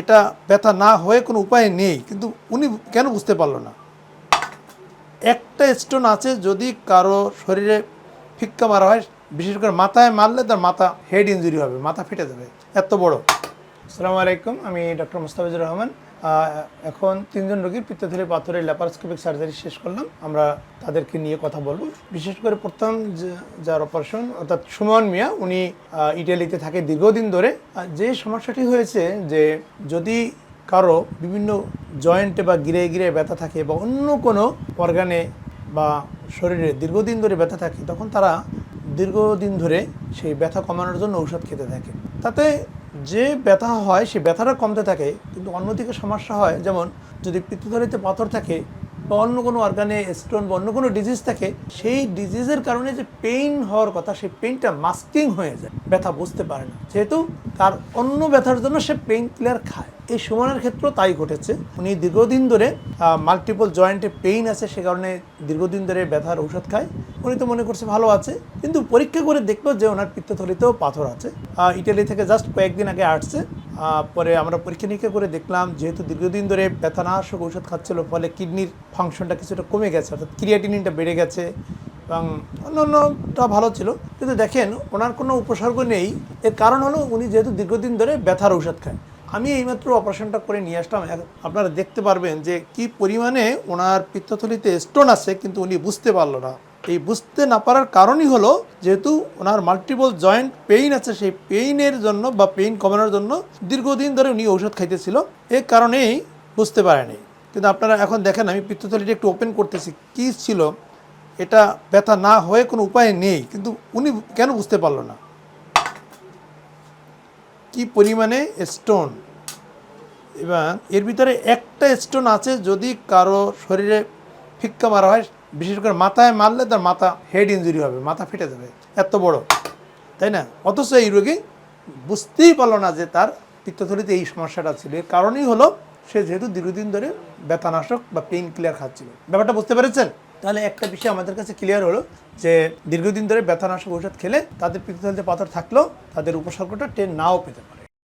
এটা ব্যথা না হয়ে কোনো উপায় নেই, কিন্তু উনি কেন বুঝতে পারল না? একটা স্টোন আছে যদি কারও শরীরে ফিক্কা মারা হয়, বিশেষ করে মাথায় মারলে তার মাথা হেড ইঞ্জুরি হবে, মাথা ফেটে যাবে, এত বড়। আসসালামু আলাইকুম, আমি ডক্টর মুস্তাফিজুর রহমান। এখন তিনজন রোগীর পিত্তথলি পাথরের ল্যাপারোস্কোপিক সার্জারি শেষ করলাম। আমরা তাদেরকে নিয়ে কথা বলব। বিশেষ করে প্রথম যার অপারেশন, অর্থাৎ সুমন মিয়া, উনি ইটালিতে থাকে দীর্ঘদিন ধরে। যে সমস্যাটি হয়েছে যে, যদি কারও বিভিন্ন জয়েন্টে বা গিরে গিরে ব্যথা থাকে বা অন্য কোনো অর্গানে বা শরীরে দীর্ঘদিন ধরে ব্যথা থাকে, তখন তারা দীর্ঘদিন ধরে সেই ব্যথা কমানোর জন্য ঔষধ খেতে থাকে। তাতে যে ব্যথা হয়, সে ব্যথাটা কমতে থাকে, কিন্তু অন্যদিকে সমস্যা হয়, যেমন যদি পিত্তথলিতে পাথর থাকে বা অন্য কোনো অর্গানে স্টোন বা অন্য কোনো ডিজিজ থাকে, সেই ডিজিজের কারণে যে পেইন হওয়ার কথা, সেই পেইনটা মাস্কিং হয়ে যায়। ব্যথা বুঝতে পারে না। যেহেতু তার অন্য ব্যথার জন্য সে পেইন ক্লিয়ার খায়। এই সুমনের ক্ষেত্রেও তাই ঘটেছে। উনি দীর্ঘদিন ধরে মাল্টিপল জয়েন্টে পেইন আছে, সে কারণে দীর্ঘদিন ধরে ব্যথার ঔষধ খায়। উনি তো মনে করছে ভালো আছে, কিন্তু পরীক্ষা করে দেখল যে ওনার পিত্তথলিতেও পাথর আছে। ইটালি থেকে জাস্ট কয়েকদিন আগে আসছে। পরে আমরা পরীক্ষা নিরীক্ষা করে দেখলাম, যেহেতু দীর্ঘদিন ধরে ব্যথানাশক ঔষধ খাচ্ছিল, ফলে কিডনির ফাংশনটা কিছুটা কমে গেছে, অর্থাৎ ক্রিয়াটিনিনটা বেড়ে গেছে এবং অন্যান্যটা ভালো ছিল। কিন্তু দেখেন, ওনার কোনো উপসর্গ নেই। এর কারণ হলো উনি যেহেতু দীর্ঘদিন ধরে ব্যথার ঔষধ খায়। আমি এইমাত্র অপারেশনটা করে নিয়ে আসলাম। আপনারা দেখতে পারবেন যে কি পরিমাণে ওনার পিত্তথলিতে স্টোন আছে, কিন্তু উনি বুঝতে পারল না। এই বুঝতে না পারার কারণই হলো, যেহেতু ওনার মাল্টিপল জয়েন্ট পেইন আছে, সেই পেইনের জন্য বা পেইন কমানোর জন্য দীর্ঘদিন ধরে উনি ঔষধ খাইতেছিল। এই কারণেই বুঝতে পারেনি। কিন্তু আপনারা এখন দেখেন, আমি পিত্তথলিটা একটু ওপেন করতেছি, কি ছিল? এটা ব্যথা না হয়ে কোনো উপায় নেই, কিন্তু উনি কেন বুঝতে পারল না? কি পরিমাণে স্টোন এবং এর ভিতরে একটা স্টোন আছে, যদি কারও শরীরে ফিক্কা মারা হয়, বিশেষ করে মাথায় মারলে তার মাথা হেড ইনজুরি হবে, মাথা ফেটে যাবে, এত বড়। তাই না? অথচ এই রোগী বুঝতেই পারল না যে তার পিত্তথলিতে এই সমস্যাটা ছিল। এর কারণই হলো, সে যেহেতু দীর্ঘদিন ধরে ব্যথানাশক বা পেইন কিলার খাচ্ছিল। ব্যাপারটা বুঝতে পেরেছেন? তাহলে একটা বিষয় আমাদের কাছে ক্লিয়ার হলো যে দীর্ঘদিন ধরে ব্যথানাশক ঔষধ খেলে তাদের পিত্তথলিতে পাথর থাকলেও তাদের উপসর্গটা টেন নাও পেতে পারে।